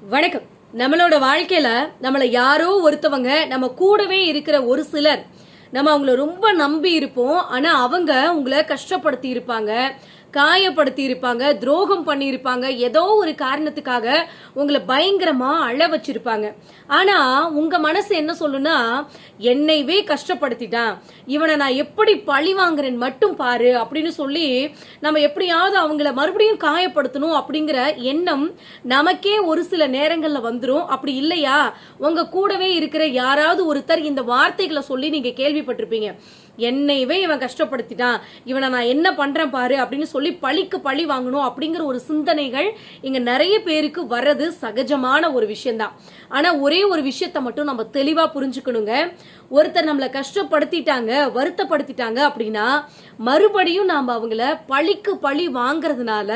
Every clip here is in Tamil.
வணக்கம். நம்மளோட வாழ்க்கையில நம்மளை யாரோ ஒருத்தவங்க நம்ம கூடவே இருக்கிற ஒரு சிலர் நம்ம அவங்கள ரொம்ப நம்பி இருப்போம். ஆனா அவங்க உங்களை கஷ்டப்படுத்தி இருப்பாங்க. காயப்படுத்தி இருப்பாங்க துரோகம் பண்ணியிருப்பாங்க ஏதோ ஒரு காரணத்துக்காக உங்களை பயங்கரமா அழ வச்சிருப்பாங்க. ஆனா உங்க மனசு என்ன சொல்லுனா என்னைவே கஷ்டப்படுத்திட்டான். இவனை நான் எப்படி பழி வாங்குறேன் மட்டும் பாரு அப்படின்னு சொல்லி நம்ம எப்படியாவது அவங்கள மறுபடியும் காயப்படுத்தணும் அப்படிங்கிற எண்ணம் நமக்கே ஒரு சில நேரங்கள்ல வந்துடும் அப்படி இல்லையா? உங்க கூடவே இருக்கிற யாராவது ஒருத்தர் இந்த வார்த்தைகளை சொல்லி நீங்க கேள்விப்பட்டிருப்பீங்க. என்னையவே இவன் கஷ்டப்படுத்திட்டான். இவனை நான் என்ன பண்றேன் பாரு அப்படின்னு சொல்லி பழிக்கு பழி வாங்கணும் அப்படிங்கிற ஒரு சிந்தனைகள் இங்க நிறைய பேருக்கு வர்றது சகஜமான ஒரு விஷயம்தான். ஆனா ஒரே ஒரு விஷயத்தை மட்டும் நம்ம தெளிவா புரிஞ்சுக்கணுங்க. ஒருத்தர் நம்மளை கஷ்டப்படுத்திட்டாங்க வருத்தப்படுத்திட்டாங்க அப்படின்னா மறுபடியும் நாம் அவங்கள பழிக்கு பழி வாங்குறதுனால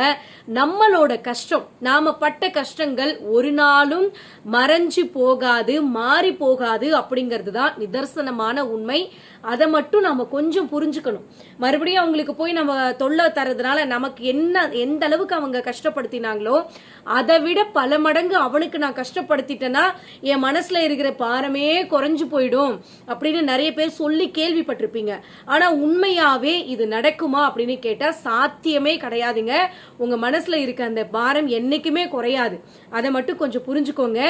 நம்மளோட கஷ்டம் நாம் பட்ட கஷ்டங்கள் ஒரு நாளும் மறைஞ்சு போகாது மாறி போகாது அப்படிங்கிறது தான் நிதர்சனமான உண்மை. அதை மட்டும் நம்ம கொஞ்சம் புரிஞ்சுக்கணும். மறுபடியும் அவங்களுக்கு போய் நம்ம தொல்லை தரதுனால நமக்கு என்ன எந்த அளவுக்கு அவங்க கஷ்டப்படுத்தினாங்களோ அதை விட பல மடங்கு அவனுக்கு நான் கஷ்டப்படுத்திட்டேன்னா என் மனசுல இருக்கிற பாரமே குறைஞ்சு போயிடும் அப்படின்னு நிறைய பேர் சொல்லி கேள்விப்பட்டிருப்பீங்க. ஆனா உண்மையாவே இது நடக்குமா அப்படின்னு கேட்டா சாத்தியமே கிடையாதுங்க. உங்க மனசுல இருக்க அந்த பாரம் என்னைக்குமே குறையாது. அதை மட்டும் கொஞ்சம் புரிஞ்சுக்கோங்க.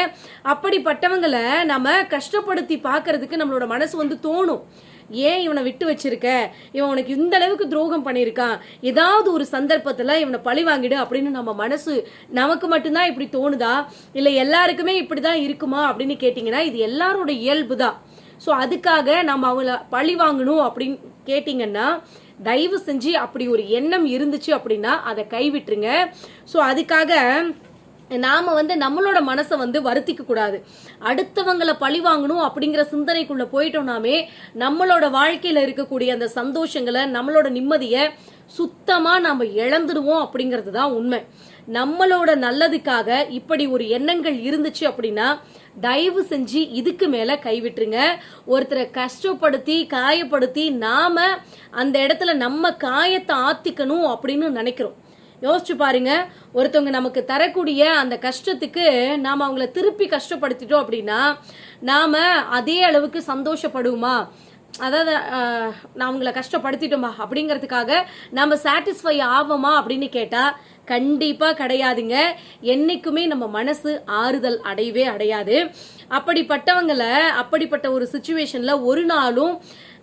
அப்படிப்பட்டவங்களை நம்ம கஷ்டப்படுத்தி பார்க்கறதுக்கு நம்மளோட மனசு வந்து தோணும். ஏன் இவனை விட்டு வச்சிருக்க? இவன் உனக்கு இந்த அளவுக்கு துரோகம் பண்ணியிருக்கான். ஏதாவது ஒரு சந்தர்ப்பத்தில் இவனை பழி வாங்கிடு அப்படின்னு நம்ம மனசு நமக்கு மட்டும்தான் இப்படி தோணுதா? இல்லை எல்லாருக்குமே இப்படி தான் இருக்குமா அப்படின்னு கேட்டிங்கன்னா இது எல்லாரோட இயல்பு தான் ஸோ அதுக்காக நம்ம அவங்கள பழி வாங்கணும் அப்படின்னு கேட்டிங்கன்னா தயவு செஞ்சு அப்படி ஒரு எண்ணம் இருந்துச்சு அப்படின்னா அதை கைவிட்டுருங்க. ஸோ அதுக்காக நாம் வந்து நம்மளோட மனசை வந்து வருத்திக்க கூடாது. அடுத்தவங்களை பழி வாங்கணும் அப்படிங்கிற சிந்தனைக்குள்ள போயிட்டோம்னாமே நம்மளோட வாழ்க்கையில் இருக்கக்கூடிய அந்த சந்தோஷங்களை நம்மளோட நிம்மதியை சுத்தமாக நாம் இழந்துடுவோம் அப்படிங்கிறது தான் உண்மை. நம்மளோட நல்லதுக்காக இப்படி ஒரு எண்ணங்கள் இருந்துச்சு அப்படின்னா தயவு செஞ்சு இதுக்கு மேலே கைவிட்டுருங்க ஒருத்தரை கஷ்டப்படுத்தி காயப்படுத்தி நாம் அந்த இடத்துல நம்ம காயத்தை ஆத்திக்கணும் அப்படின்னு நினைக்கிறோம். யோசிச்சு பாருங்க. ஒருத்தவங்க நமக்கு தரக்கூடிய அந்த கஷ்டத்துக்கு நாம அவங்கள திருப்பி கஷ்டப்படுத்திட்டோம் அப்படின்னா நாம அதே அளவுக்கு சந்தோஷப்படுவோமா? அதாவது நான் அவங்கள கஷ்டப்படுத்திட்டோமா? அப்படிங்கிறதுக்காக நம்ம சாட்டிஸ்ஃபை ஆவோமா அப்படின்னு கேட்டா கண்டிப்பா கிடையாதுங்க. என்னைக்குமே நம்ம மனசு ஆறுதல் அடையவே அடையாது. அப்படிப்பட்டவங்களை அப்படிப்பட்ட ஒரு சுச்சுவேஷன்ல ஒரு நாளும்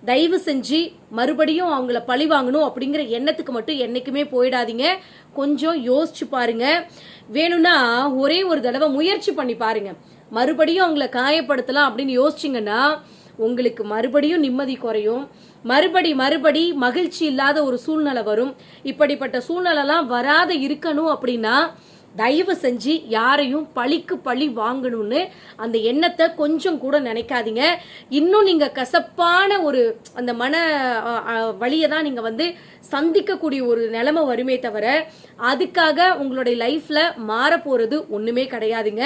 தயவு செஞ்சு மறுபடியும் அவங்கள பழி வாங்கணும் அப்படிங்கிற எண்ணத்துக்கு மட்டும் என்னைக்குமே போயிடாதீங்க. கொஞ்சம் யோசிச்சு பாருங்க. வேணும்னா ஒரே ஒரு தடவை முயற்சி பண்ணி பாருங்க. மறுபடியும் அவங்கள காயப்படுத்தலாம் அப்படின்னு யோசிச்சிங்கன்னா உங்களுக்கு மறுபடியும் நிம்மதி குறையும். மறுபடி மறுபடி மகிழ்ச்சி இல்லாத ஒரு சூழ்நிலை வரும். இப்படிப்பட்ட சூழ்நிலைலாம் வராத இருக்கணும் அப்படின்னா தயவு செஞ்சு யாரையும் பழிக்கு பழி வாங்கணும்னு அந்த எண்ணத்தை கொஞ்சம் கூட நினைக்காதீங்க. இன்னும் நீங்கள் கசப்பான ஒரு அந்த மன வழியை தான் நீங்கள் வந்து சந்திக்கக்கூடிய ஒரு நிலைமை வருமே தவிர அதுக்காக உங்களுடைய லைஃப்பில் மாற போகிறது ஒன்றுமே கிடையாதுங்க.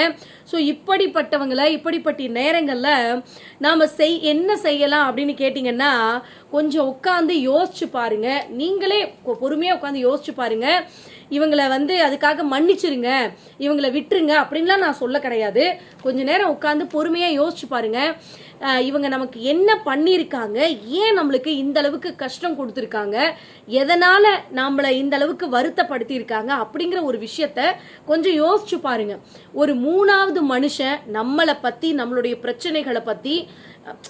ஸோ இப்படிப்பட்டவங்களை இப்படிப்பட்ட நேரங்களில் நாம் செய் என்ன செய்யலாம் அப்படின்னு கேட்டிங்கன்னா கொஞ்சம் உட்காந்து யோசிச்சு பாருங்க. நீங்களே பொறுமையாக உட்காந்து யோசிச்சு பாருங்க. இவங்களை வந்து அதுக்காக மன்னிச்சிருங்க இவங்களை விட்டுருங்க அப்படின்லாம் நான் சொல்ல கிடையாது. கொஞ்ச நேரம் உட்காந்து பொறுமையாக யோசிச்சு பாருங்க. இவங்க நமக்கு என்ன பண்ணியிருக்காங்க? ஏன் நம்மளுக்கு இந்த அளவுக்கு கஷ்டம் கொடுத்துருக்காங்க? எதனால நம்மளை இந்த அளவுக்கு வருத்தப்படுத்தியிருக்காங்க? அப்படிங்கிற ஒரு விஷயத்த கொஞ்சம் யோசிச்சு பாருங்க. ஒரு மூணாவது மனுஷன் நம்மளை பத்தி நம்மளுடைய பிரச்சனைகளை பத்தி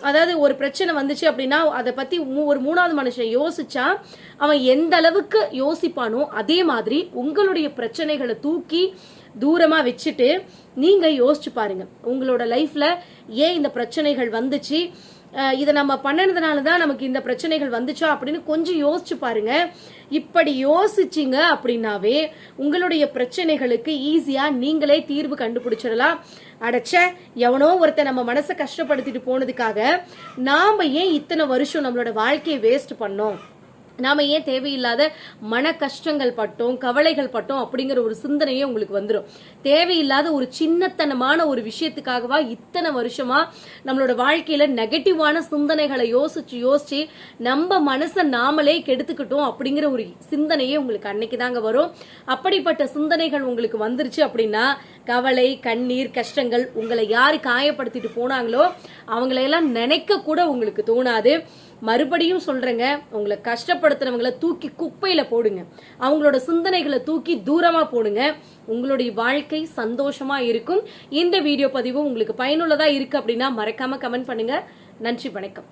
அதாவது ஒரு பிரச்சனை வந்துச்சு அப்படின்னா அதை பத்தி மூ- ஒரு மூணாவது மனுஷன் யோசிச்சா அவன் எந்த அளவுக்கு யோசிப்பானோ அதே மாதிரி உங்களுடைய பிரச்சனைகளை தூக்கி தூரமா வச்சுட்டு நீங்க யோசிச்சு பாருங்க. உங்களோட லைஃப்ல ஏன் இந்த பிரச்சனைகள் வந்துச்சு? இதை நம்ம பண்ணினதுனால தான் நமக்கு இந்த பிரச்சனைகள் வந்துச்சோ அப்படின்னு கொஞ்சம் யோசிச்சு பாருங்க. இப்படி யோசிச்சிங்க அப்படின்னாவே உங்களுடைய பிரச்சனைகளுக்கு ஈஸியா நீங்களே தீர்வு கண்டுபிடிச்சிடலாம். அடைச்ச எவனோ ஒருத்தன் நம்ம மனசை கஷ்டப்படுத்திட்டு போனதுக்காக நாம ஏன் இத்தனை வருஷம் நம்மளோட வாழ்க்கையை வேஸ்ட் பண்ணோம்? நாம ஏன் தேவையில்லாத மன கஷ்டங்கள் பட்டோம் கவலைகள் பட்டோம் அப்படிங்கிற ஒரு சிந்தனையே உங்களுக்கு வந்துடும் தேவையில்லாத ஒரு சின்னத்தனமான ஒரு விஷயத்துக்காகவா இத்தனை வருஷமா நம்மளோட வாழ்க்கையில நெகட்டிவான சிந்தனைகளை யோசிச்சு யோசிச்சு நம்ம மனசை நாமளே கெடுத்துக்கிட்டோம் அப்படிங்கிற ஒரு சிந்தனையே உங்களுக்கு அன்னைக்கு தாங்க வரும். அப்படிப்பட்ட சிந்தனைகள் உங்களுக்கு வந்துருச்சு அப்படின்னா கவலை கண்ணீர் கஷ்டங்கள் உங்களை யாரு காயப்படுத்திட்டு போனாங்களோ அவங்களையெல்லாம் நினைக்க கூட உங்களுக்கு தோணாது. மறுபடியும் சொல்றேங்க உங்களை கஷ்டப்படுத்துறவங்கள தூக்கி குப்பையில போடுங்க. அவங்களோட சிந்தனைகளை தூக்கி தூரமா போடுங்க. உங்களுடைய வாழ்க்கை சந்தோஷமா இருக்கும். இந்த வீடியோ பதிவு உங்களுக்கு பயனுள்ளதா இருக்கு அப்படின்னா மறக்காம கமெண்ட் பண்ணுங்க. நன்றி வணக்கம்.